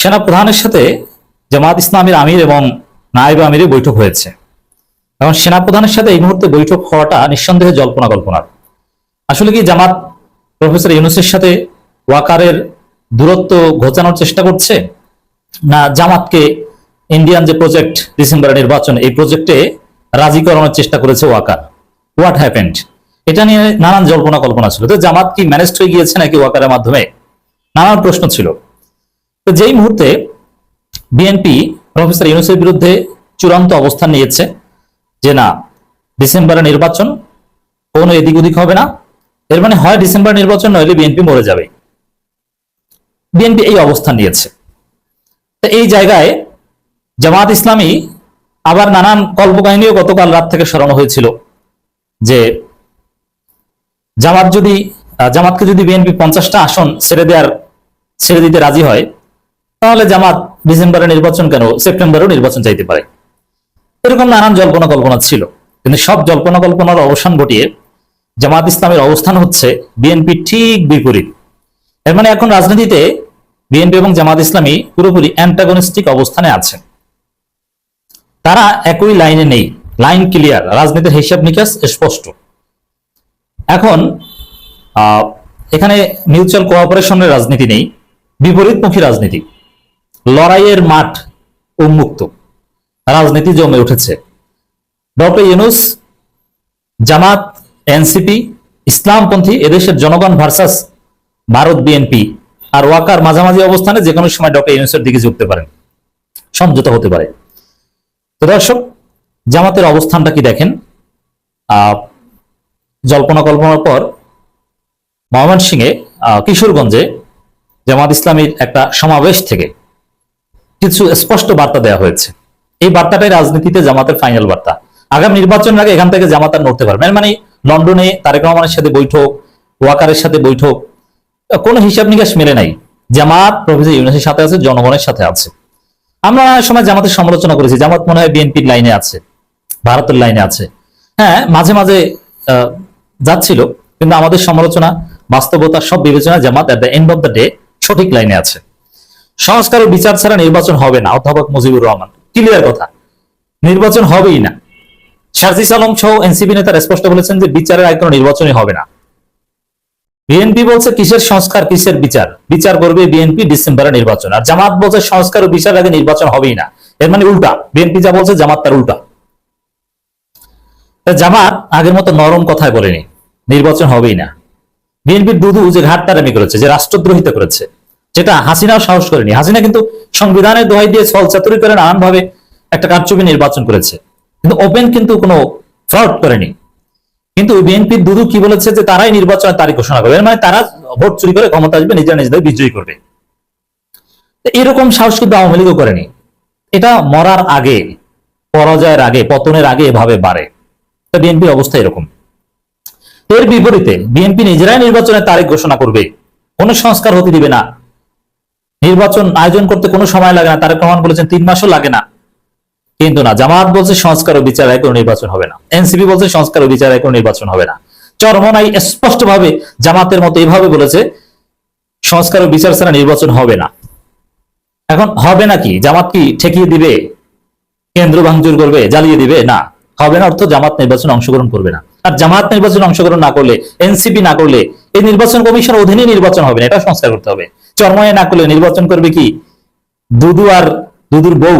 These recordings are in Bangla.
সেনা প্রধানের সাথে জামাত ইসলামের আমির এবং নায়েব আমিরের বৈঠক হয়েছে। এখন সেনা প্রধানের সাথে এই মুহূর্তে বৈঠক হওয়াটা নিঃসন্দেহে জল্পনা কল্পনার। আসলে কি জামাত প্রফেসর ইউনুসের সাথে ওয়াকারের দূরত্ব ঘোচানোর চেষ্টা করছে? না জামাতকে ইন্ডিয়ান যে প্রজেক্ট ডিসেম্বরের নির্বাচন, এই প্রজেক্টে রাজি করানোর চেষ্টা করেছে ওয়াকার। হোয়াট হ্যাপেন্ড এটা নিয়ে নানান জল্পনা কল্পনা ছিল। তো জামাত কি ম্যানেজ হয়ে গিয়েছে নাকি ওয়াকারের মাধ্যমে? নানান প্রশ্ন ছিল। তো যেই মুহূর্তে বিএনপি প্রফেসর ইউনুসের বিরুদ্ধে চূড়ান্ত অবস্থান নিয়েছে যে না ডিসেম্বরে নির্বাচন কোনো এদিক ওদিক হবে না, এর মানে হয় ডিসেম্বর নির্বাচন নইলে বিএনপি মরে যাবে। বিএনপি এই অবস্থান নিয়েছে। তো এই জায়গায় জামাত ইসলামী আবার নানান কল্পকাহিনীও গতকাল রাত থেকে সরানো হয়েছিল যে জামাত যদি, জামাতকে যদি বিএনপি পঞ্চাশটা আসন ছেড়ে দেওয়ার ছেড়ে দিতে রাজি হয় তাহলে জামাত ডিসেম্বরে নির্বাচন কেন? সেপ্টেম্বরেও নির্বাচন চাইতে পারে। এরকম নানান জল্পনা কল্পনা ছিল। কিন্তু সব জল্পনা কল্পনার অবসান ঘটিয়ে জামাত ইসলামের অবস্থান হচ্ছে বিএনপি ঠিক বিপরীত। এর মানে এখন রাজনীতিতে বিএনপি এবং জামাত ইসলামী পুরোপুরি অ্যান্টাগনিস্টিক অবস্থানে আছে। তারা একই লাইনে নেই। Line clear. রাজনীতির হিসাব নিকাশ স্পষ্ট। এখন এখানে মিউচুয়াল কোঅপারেশনের রাজনীতি নেই। বিপরীতমুখী রাজনীতি। লড়াইয়ের মাঠ উন্মুক্ত। রাজনীতি জমে উঠেছে। ডক্টর ইউনুস, জামাত, এনসিপি, ইসলামপন্থী, এদেশের জনগণ ভার্সাস ভারত বিএনপি আর ওয়াকার মাঝামাঝি অবস্থানে যে কোনো সময় ডক্টর ইউনুসের দিকে ঝুঁকতে পারেন। সমঝোতা হতে পারে। তো দর্শক, জামাতের অবস্থানটা কি দেখেন? জল্পনা কল্পনার পর ময়মনসিংহে কিশোরগঞ্জে জামাত ইসলামীর একটা সমাবেশ থেকে কিছু স্পষ্ট বার্তা দেওয়া হয়েছে। এই বার্তাটাই রাজনীতিতে জামাতের ফাইনাল বার্তা। আগামী নির্বাচনের আগে এখান থেকে জামাত আর নড়তে পারবে মানে লন্ডনে তারেক রহমানের সাথে বৈঠক, ওয়াকারের সাথে বৈঠক, কোনো হিসাব নিকাশ মেলে নাই। জামাত, প্রফেসর ইউনুসের সাথে আছে, জনগণের সাথে আছে। আমরা অনেক সময় জামাতের সমালোচনা করেছি। জামাত মনে হয় বিএনপির লাইনে আছে, ভারতের লাইনে আছে। হ্যাঁ মাঝে মাঝে যাচ্ছিল, কিন্তু আমাদের সমালোচনা, বাস্তবতা সব বিবেচনা Jamaat at the end of the day সঠিক লাইনে আছে। সংস্কার ও বিচার ছাড়া নির্বাচন হবে না, অধ্যাপক মুজিবুর রহমান। ক্লিয়ার কথা। নির্বাচন হবেই না। শারজিস আলম সহ এনসিপি নেতারা স্পষ্ট বলেছেন যে বিচারের আগে কোনো নির্বাচনই হবে না। বিএনপি বলছে, কিসের সংস্কার, কিসের বিচার? বিচার করবে বিএনপি ডিসেম্বরে নির্বাচন। আর জামাত বলছে, সংস্কার ও বিচার আগে নির্বাচন হবেই না। এর মানে উল্টা। বিএনপি যা বলছে, জামাত তার উল্টা। জামাত আগের মতো নরম কথায় বলেনি। নির্বাচন হবেই না। বিএনপির দুদু যে ঘাট ঘাটতারামি করেছে, যে রাষ্ট্রদ্রোহিতা করেছে। যেটা হাসিনাও সাহস করেনি। হাসিনা কিন্তু সংবিধানের দোহাই দিয়ে ছল চাতুরি করে নানান ভাবে একটা কারচুপি নির্বাচন করেছে। কিন্তু ওপেন কিন্তু কোনো ফ্রড করেনি। কিন্তু বিএনপির দুদু কি বলেছে যে তারাই নির্বাচনের তারিখ ঘোষণা করবে? মানে তারা ভোট চুরি করে ক্ষমতা আসবে, নিজেরা নিজেদের বিজয়ী করবে। এরকম সাহস কিন্তু আওয়ামী লীগও করেনি। এটা মরার আগে, পরাজয়ের আগে, পতনের আগে এভাবে বাড়ে। বিএনপির অবস্থা এরকম। এর বিপরীতে বিএনপি নিজেরাই নির্বাচনের তারিখ ঘোষণা করবে। কোনো সংস্কার হতে দিবে না। নির্বাচন আয়োজন করতে কোনো সময় লাগে না। তারেক রহমান বলেছেন তিন মাসও লাগে না। কিন্তু না, জামাত বলছে সংস্কার ও বিচার কোনো নির্বাচন হবে না। এনসিপি বলছে সংস্কার ও বিচার কোনো নির্বাচন হবে না। চরমনাই স্পষ্ট ভাবে জামাতের মতো এইভাবে বলেছে, সংস্কার ও বিচার ছাড়া নির্বাচন হবে না। এখন হবে নাকি জামাত কি ঠেকিয়ে দিবে? কেন্দ্র ভাঙচুর করবে? জ্বালিয়ে দিবে? না। হবে না অর্থ জামাত নির্বাচনে অংশগ্রহণ করবে না। আর জামাত নির্বাচনে অংশগ্রহণ না করলে, এনসিপি না করলে, এই নির্বাচন কমিশন অধীনে নির্বাচন হবে না। এটা সংস্কার করতে হবে। চরময়ে না করলে নির্বাচন করবে কি? দুদু আর দুদুর বউ।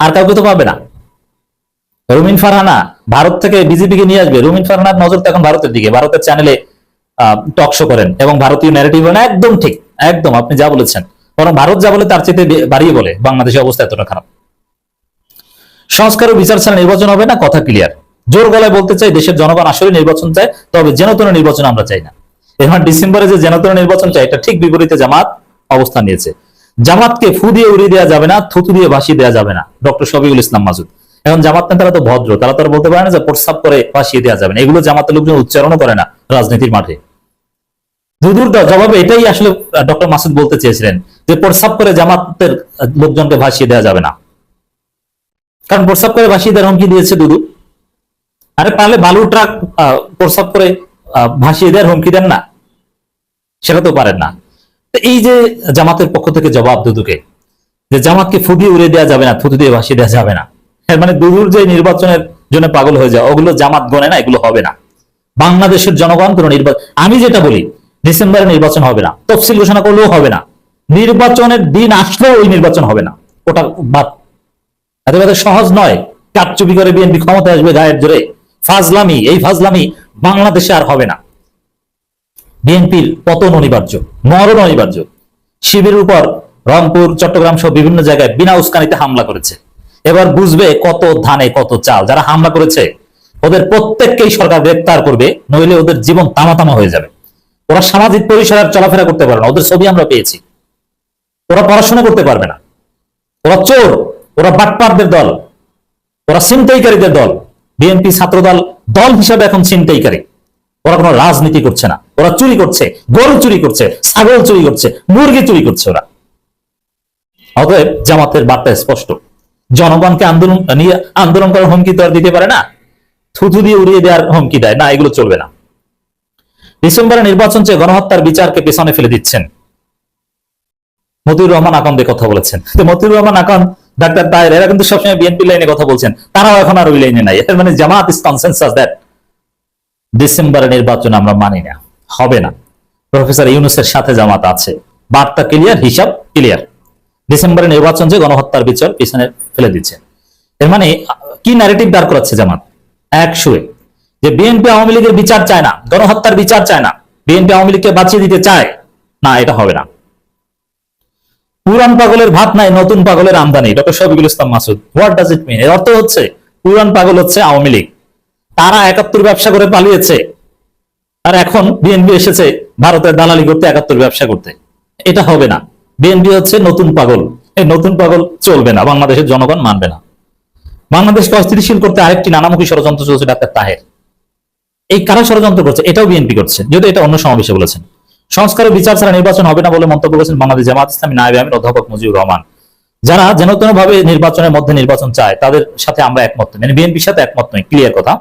আর কাউকে তো পাবে না। রুমিন ফারহানা ভারত থেকে বিজেপিকে নিয়ে আসবে। রুমিন ফারহানার নজর তো এখন ভারতের দিকে। ভারতের চ্যানেলে টক শো করেন এবং ভারতীয় ন্যারেটিভ বলেন একদম ঠিক, একদম আপনি যা বলেছেন। বরং ভারত যা বলে তার চেয়ে বাড়িয়ে বলে, বাংলাদেশের অবস্থা এতটা খারাপ। সংস্কার ও বিচার ছাড়া নির্বাচন হবে না? কথা ক্লিয়ার জোর গলায় বলতে চাই, দেশের জনগণ আসলে নির্বাচন চায়, তবে যেনতন নির্বাচন আমরা চাই না। এখন ডিসেম্বরে যে যেনতন নির্বাচন চাই, এটা ঠিক বিপরীতে জামাত অবস্থান নিয়েছে। জামাতকে ফু দিয়ে উড়িয়ে দেওয়া যাবে না, থুতু দিয়ে ভাসিয়ে দেওয়া যাবে না, ডক্টর শফিকুল ইসলাম মাসুদ। এখন জামাত নেতারা তো ভদ্র, তারা তো বলতে পারে না যে প্রস্তাব করে ভাসিয়ে দেওয়া যাবে না। এগুলো জামাতের লোকজন উচ্চারণও করে না রাজনীতির মাঠে। জবাবে এটাই আসলে ডক্টর মাসুদ বলতে চেয়েছিলেন যে প্রস্তাব করে জামাতের লোকজনকে ভাসিয়ে দেওয়া যাবে না। কারণ প্রস্তাব করে ভাসিয়ে দেওয়ার হুমকি দিয়েছে দুদু। আরে পারলে বালু ট্রাক প্রস্তাব করে ভাসিয়ে দেওয়ার হুমকি দেন না। সেটা তো পারেন না। এই যে জামাতের পক্ষ থেকে জবাব দুদুকে, যে জামাতকে ফুটিয়ে উড়ে দেওয়া যাবে না, থুতু দিয়ে ভাসিয়ে দেওয়া যাবে না। মানে দুদুর যে নির্বাচনের জন্য পাগল হয়ে যায় ওগুলো জামাত গনে না, এগুলো হবে না। বাংলাদেশের জনগণ কোন নির্বাচন আমি যেটা বলি, ডিসেম্বরে নির্বাচন হবে না, তফসিল ঘোষণা করলেও হবে না। নির্বাচনের দিন আসলেও ওই নির্বাচন হবে না। ওটা বাদ। একেবারে সহজ নয়। কাপচুপি করে বিএনপি ক্ষমতা আসবে গায়ের জোরে। ফাজলামি, এই ফাজলামি বাংলাদেশে আর হবে না। বিএনপির পতন অনিবার্য, মরণ অনিবার্য। শিবিরের উপর রংপুর, চট্টগ্রাম সহ বিভিন্ন জায়গায় বিনা উস্কানিতে হামলা করেছে। এবার বুঝবে কত ধানে কত চাল। যারা হামলা করেছে, ওদের প্রত্যেককেই সরকার গ্রেপ্তার করবে, নইলে ওদের জীবন তামাতামা হয়ে যাবে। ওরা সামাজিক পরিসরে আর চলাফেরা করতে পারবে না। ওদের ছবি আমরা পেয়েছি। ওরা পড়াশোনা করতে পারবে না। ওরা চোর, ওরা বাটপারদের দল, ওরা ছিনতাইকারীদের দল বিএনপি ছাত্রদল, দল হিসাবে এখন ছিনতাইকারী। ওরা কোনো রাজনীতি করছে না। ওরা চুরি করছে, গরু চুরি করছে, ছাগল চুরি করছে, মুরগি চুরি করছে ওরা। অতএব জামাতের বার্তা স্পষ্ট। জনগণকে আন্দোলন নিয়ে আন্দোলন করার হুমকি তো আর দিতে পারে না। থুথু দিয়ে উড়িয়ে দেওয়ার হুমকি দেয় না, এগুলো চলবে না। ডিসেম্বরে নির্বাচন চেয়ে গণহত্যার বিচারকে পেছনে ফেলে দিচ্ছেন। মতিউর রহমান আকন্দে কথা বলেছেন। মতিউর রহমান আকন্দ ডাক্তার তাহের, এরা কিন্তু সবসময় বিএনপি লাইনে কথা বলছেন। তারাও এখন আর ওই লাইনে নাই। এর মানে জামাত ইস কনসেন্সাস দ্যাট ডিসেম্বরে নির্বাচন আমরা মানি না। হবে না। প্রফেসর ইউনুসের সাথে জামাত আছে। বার্তা ক্লিয়ার হিসাব ক্লিয়ার ডিসেম্বরে নির্বাচন যে গণহত্যার বিচার পিছনে ফেলে দিচ্ছে। এর মানে কি ন্যারেটিভ দাঁড় করাচ্ছে জামাত? এক সুরে। যে বিএনপি আওয়ামী লীগের বিচার চায় না, গণহত্যার বিচার চায় না। বিএনপি আওয়ামী লীগকে বাঁচিয়ে দিতে চায়। না, এটা হবে না। পুরান পাগলের ভাত নাই, নতুন পাগলের আমদানি doctor Shafiqul Islam Masud. What does it mean এর অর্থ হচ্ছে, পুরান পাগল হচ্ছে আওয়ামী লীগ। তারা একাত্তর ব্যবসা করে পালিয়েছে। আর এখন বিএনপি এসেছে ভারতের দালালি করতে একাত্তর ব্যবসা করতে। এটা হবে না। বিএনপি হচ্ছে নতুন পাগল। এই নতুন পাগল চলবে না, বাংলাদেশের জনগণ মানবে না। বাংলাদেশকে অস্থিতিশীল করতে আরেকটি নানামুখী ষড়যন্ত্র চলছে ডাক্তার তাহের। এই কারা ষড়যন্ত্র করছে? এটাও বিএনপি করছে যদি এটা অন্য সমাবেশে বলেছেন। সংস্কারের বিচার ছাড়া নির্বাচন হবে না বলে মন্তব্য করেছেন বাংলাদেশ জামাত ইসলামী নায়েব আমির অধ্যাপক মুজিবুর রহমান। যারা যেন তেন ভাবে নির্বাচনের মধ্যে নির্বাচন চায়, তাদের সাথে আমরা একমত নই। মানে বিএনপির সাথে একমত নই ক্লিয়ার কথা।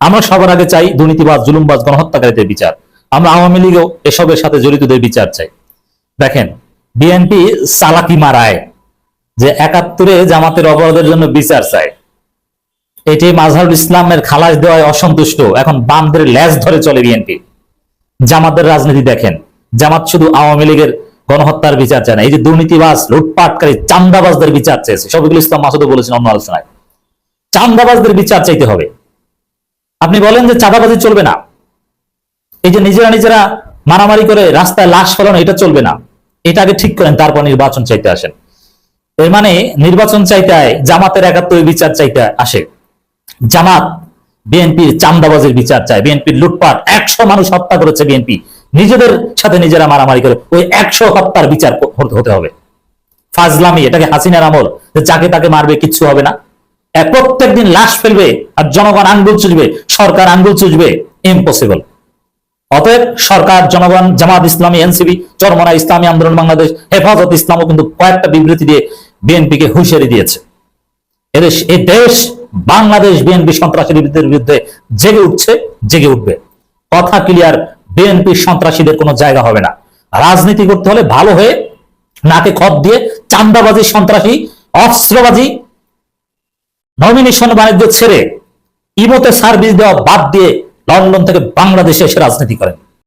আমরা সবার আগে চাই দুর্নীতিবাজ, জুলুমবাজ, গণহত্যাকারীদের বিচার। আমরা আওয়ামী লীগও এসবের সাথে জড়িতদের বিচার চাই। দেখেন, বিএনপি সালাকি মারায় যে একাত্তরে জামাতের অপরাধের জন্য বিচার চায়। এটি মাজহারুল ইসলামের খালাস দেওয়ায় অসন্তুষ্ট। এখন বামদের ল্যাস ধরে চলে বিএনপি। জামাতের রাজনীতি দেখেন। জামাত শুধু আওয়ামী লীগের গণহত্যার বিচার চায় না, এই যে দুর্নীতিবাজ, লুটপাটকারী, চান্দাবাজদের বিচার চেয়েছে শফিকুল ইসলাম মাসুদও বলেছেন অন্য আলোচনায়। চান্দাবাজদের বিচার চাইতে হবে। আপনি বলেন যে চাঁদাবাজি চলবে না। এই যে নিজেরা নিজেরা মারামারি করে রাস্তায় লাশ ফেলানো, এটা চলবে না। এটা আগে ঠিক করেন, তারপর নির্বাচন চাইতে আসেন। এর মানে নির্বাচন চাইতে জামাতের একাত্তর বিচার চাইতে আসে। জামাত বিএনপির চান্দাবাজির বিচার চায়। বিএনপির লুটপাট, একশো মানুষ হত্যা করেছে বিএনপি। নিজেদের সাথে নিজেরা মারামারি করে ওই একশো হত্যার বিচার হতে হবে। ফাজলামি, এটাকে হাসিনার আমল যাকে তাকে মারবে কিচ্ছু হবে না। প্রত্যেক দিন লাশ ফেলবে আর জনগণ আঙ্গুল চুজবে সরকার আঙ্গুল চুজবে ইম্পসিবল অতএব সরকার, জনগণ, জামাত ইসলামী এনসিবি চরমনা ইসলামী আন্দোলন, বাংলাদেশ, হেফাজত ইসলামও কিন্তু কয়েকটা বিবৃতি দিয়ে বিএনপিকে হুঁশিয়ারি দিয়েছে। এদেশ এই দেশ বাংলাদেশ বিএনপি সন্ত্রাসীদের বিরুদ্ধে জেগে উঠছে, জেগে উঠবে। কথা ক্লিয়ার বিএনপি সন্ত্রাসীদের কোনো জায়গা হবে না। রাজনীতি করতে হলে ভালো হয়ে নাকে খত দিয়ে চান্দাবাজি সন্ত্রাসী, অস্ত্রবাজি নমিনেশন বাণিজ্য ছেড়ে ইমোতে সার্ভিস দেওয়া বাদ দিয়ে লন্ডন থেকে বাংলাদেশে এসে রাজনীতি করেন।